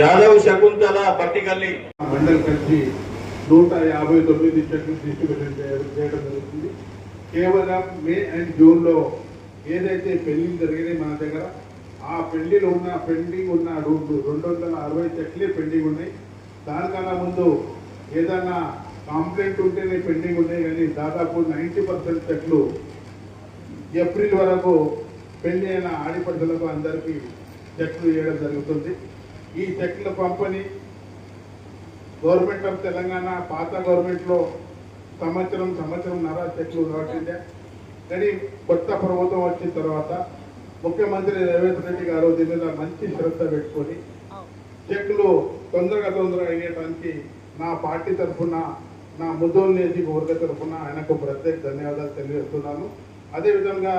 జాదవ్ శకుంతల పట్టికల్లి. మండలి కలిసి నూట యాభై తొమ్మిది చెట్లు డిస్ట్రిబ్యూషన్ చేయడం చేయడం జరుగుతుంది. కేవలం మే అండ్ జూన్లో ఏదైతే పెళ్ళి జరిగినాయి మన దగ్గర ఆ పెళ్ళిలో ఉన్న పెండింగ్ ఉన్న రెండు రెండు వందల అరవై చెట్లే పెండింగ్ ఉన్నాయి. దానికన్నా ముందు ఏదైనా కంప్లైంట్ ఉంటేనే పెండింగ్ ఉన్నాయి కానీ దాదాపు నైంటీ పర్సెంట్ చెట్లు ఏప్రిల్ వరకు పెళ్ళి అయిన ఆడిపడ్డలకు అందరికీ చెట్లు వేయడం జరుగుతుంది. ఈ చెక్ల పంపిణీ గవర్నమెంట్ ఆఫ్ తెలంగాణ పాత గవర్నమెంట్లో సంవత్సరం సంవత్సరం నర చెక్లు రావట్లేదే కానీ కొత్త ప్రభుత్వం వచ్చిన తర్వాత ముఖ్యమంత్రి రేవంత్ రెడ్డి గారు దీని మీద మంచి శ్రద్ధ పెట్టుకొని చెక్లు తొందరగా తొందరగా అయ్యేటానికి నా పార్టీ తరఫున నా ముద్దోలు వర్గ తరఫున ఆయనకు ప్రత్యేక ధన్యవాదాలు తెలియజేస్తున్నాను. అదేవిధంగా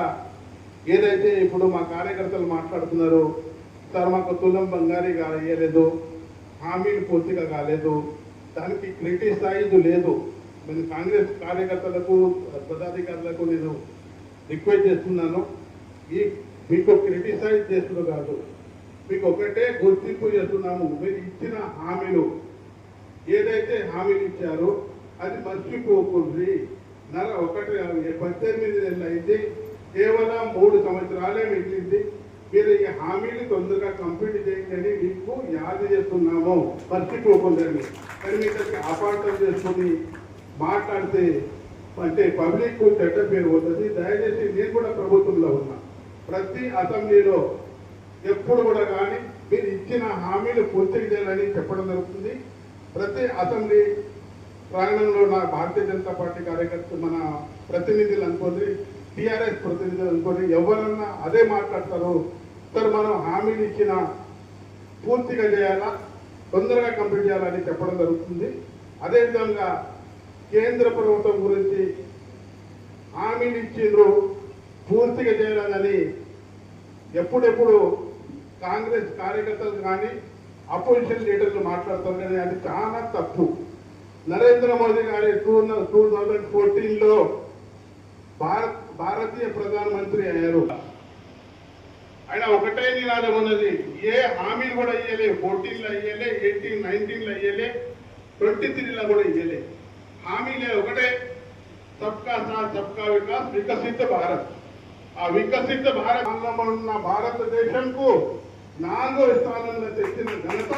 ఏదైతే ఇప్పుడు మా కార్యకర్తలు మాట్లాడుతున్నారో సార్ మాకు తులం బంగారీ ఇయ్యలేదు హామీలు పూర్తిగా కాలేదు దానికి క్రిటిసైజ్ లేదు. నేను కాంగ్రెస్ కార్యకర్తలకు పదాధికారులకు నేను రిక్వెస్ట్ చేస్తున్నాను ఈ మీకు క్రిటిసైజ్ చేస్తున్నారు కాదు మీకు ఒకటే గుర్తింపు చేస్తున్నాము. మీరు ఇచ్చిన హామీలు ఏదైతే హామీలు ఇచ్చారో అది మర్చిపోకుండ్రి నెల ఒకటి పద్దెనిమిది నెలలు అయింది కేవలం మూడు సంవత్సరాలే మిగిలింది. మీరు ఈ హామీలు తొందరగా కంప్లీట్ చేయండి అని మీకు యాది చేస్తున్నాము. మర్చిపోకుండాని కానీ మీకు అది అపార్థం చేసుకుని మాట్లాడితే అంటే పబ్లిక్ చెడ్డ పేరు పోతుంది. దయచేసి నేను కూడా ప్రభుత్వంలో ఉన్నా. ప్రతి అసెంబ్లీలో ఎప్పుడు కూడా కానీ మీరు ఇచ్చిన హామీలు పూర్తి చేయాలని చెప్పడం జరుగుతుంది. ప్రతి అసెంబ్లీ ప్రాంగణంలో నా భారతీయ జనతా పార్టీ కార్యకర్త మన ప్రతినిధులు అనుకోండి టీఆర్ఎస్ ప్రతినిధులు అనుకోండి ఎవరన్నా అదే మాట్లాడతారు. సార్ మనం హామీలు ఇచ్చిన పూర్తిగా చేయాలా? తొందరగా కంప్లీట్ చేయాలని చెప్పడం జరుగుతుంది. అదేవిధంగా కేంద్ర ప్రభుత్వం గురించి హామీలు ఇచ్చిండ్రు పూర్తిగా చేయాలని ఎప్పుడెప్పుడు కాంగ్రెస్ కార్యకర్తలు కానీ అపోజిషన్ లీడర్లు మాట్లాడతారు కానీ అది చాలా తప్పు. నరేంద్ర మోదీ గారి టూ టూ థౌజండ్ ఫోర్టీన్లో భారత్ భారతీయ ప్రధానమంత్రి అయ్యారు. ఆయన ఒకటే నినాదం ఉన్నది. ఏ హామీలు కూడా ఇయ్యలే. ఫోర్టీన్లో ఇయ్యలే ఎయిటీన్ నైన్టీన్లో ఇయ్యలే ట్వంటీ త్రీలో కూడా ఇయ్యలే. హామీలే ఒకటే. సబ్కా సాత్ సబ్కా వికాస్ వికసిత భారత్. ఆ వికసిత భారత్ ఉన్న భారతదేశంకు నాలుగో స్థానంలో తెచ్చిన ఘనత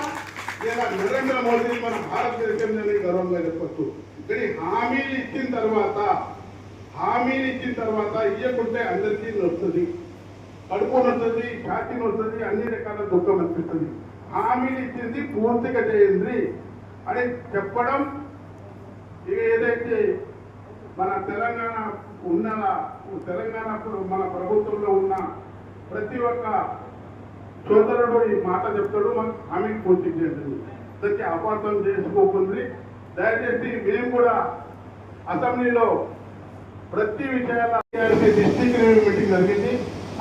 ఇలా నరేంద్ర మోదీ మన భారతదేశంలోనే గర్వంగా చెప్పచ్చు. కానీ హామీలు ఇచ్చిన తర్వాత హామీలు ఇచ్చిన తర్వాత ఇవ్వకుంటే అందరికీ నొస్తుంది. కడుపు నొస్తుంది ఛాతీ నొస్తుంది అన్ని రకాల దుఃఖం అనిపిస్తుంది. హామీలు ఇచ్చింది పూర్తిగా చేయండి అని చెప్పడం ఇక ఏదైతే మన తెలంగాణ ఉన్న తెలంగాణ మన ప్రభుత్వంలో ఉన్న ప్రతి ఒక్క సోదరుడు ఈ మాట చెప్తాడు మనకు హామీకి పూర్తి చేస్తుంది దానికి అపార్థం చేసుకోకుంది దయచేసి మేము కూడా అసెంబ్లీలో ప్రతి విషయాల డిస్టిక్ మీటింగ్ జరిగింది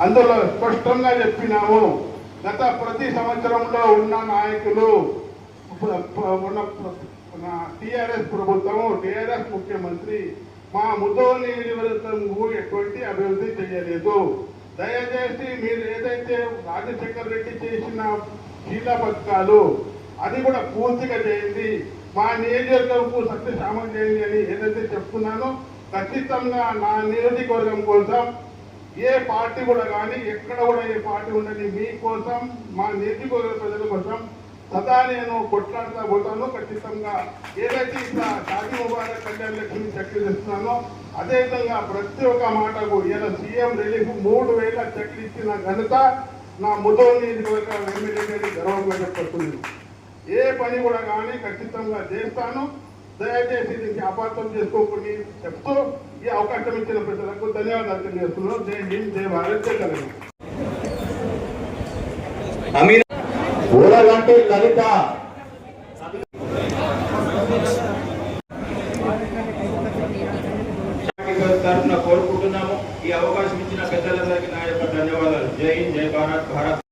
అందులో స్పష్టంగా చెప్పినాము. గత ప్రతి సంవత్సరంలో ఉన్న నాయకులు ఉన్న టిఆర్ఎస్ ప్రభుత్వము టిఆర్ఎస్ ముఖ్యమంత్రి మా ముదోని నియోజకవర్గంకు ఎటువంటి అభివృద్ధి చేయలేదు. దయచేసి మీరు ఏదైతే రాజశేఖర్ రెడ్డి చేసిన శీల పథకాలు అది కూడా పూర్తిగా చేయండి. మా నియోజకవర్గంకు సత్యశామం చేయండి అని ఏదైతే చెప్తున్నానో ఖచ్చితంగా నా నియోజకవర్గం కోసం ఏ పార్టీ కూడా కానీ ఎక్కడ కూడా ఏ పార్టీ ఉండని మీకోసం మా నియోజకవర్గ ప్రజల కోసం సదా నేను కొట్లాడుతా పోతాను. ఖచ్చితంగా ఏదైతే ఇట్లా షాదీ ముబారక్ కళ్యాణ్ లక్ష్మి చెక్లు ఇస్తున్నానో అదేవిధంగా ప్రతి ఒక్క మాటకు ఇలా సీఎం రిలీఫ్ మూడు వేల చెక్లు ఇచ్చిన ఘనత నా ముదో నియోజకవర్గ ఎమ్మెల్యే గారి గర్వంగా చెప్పుకుంది ఏ పని కూడా కానీ ఖచ్చితంగా చేస్తాను. దయచేసి దీనికి అపార్థం చేసుకోకుండా చెప్తూ ఈ అవకాశం ఇచ్చిన ప్రజలకు ధన్యవాదాలు తెలియజేస్తున్నాను జై హింద్ జై భారత్ జై తెలంగాణ అమీర్ ఊరగంటి లలిత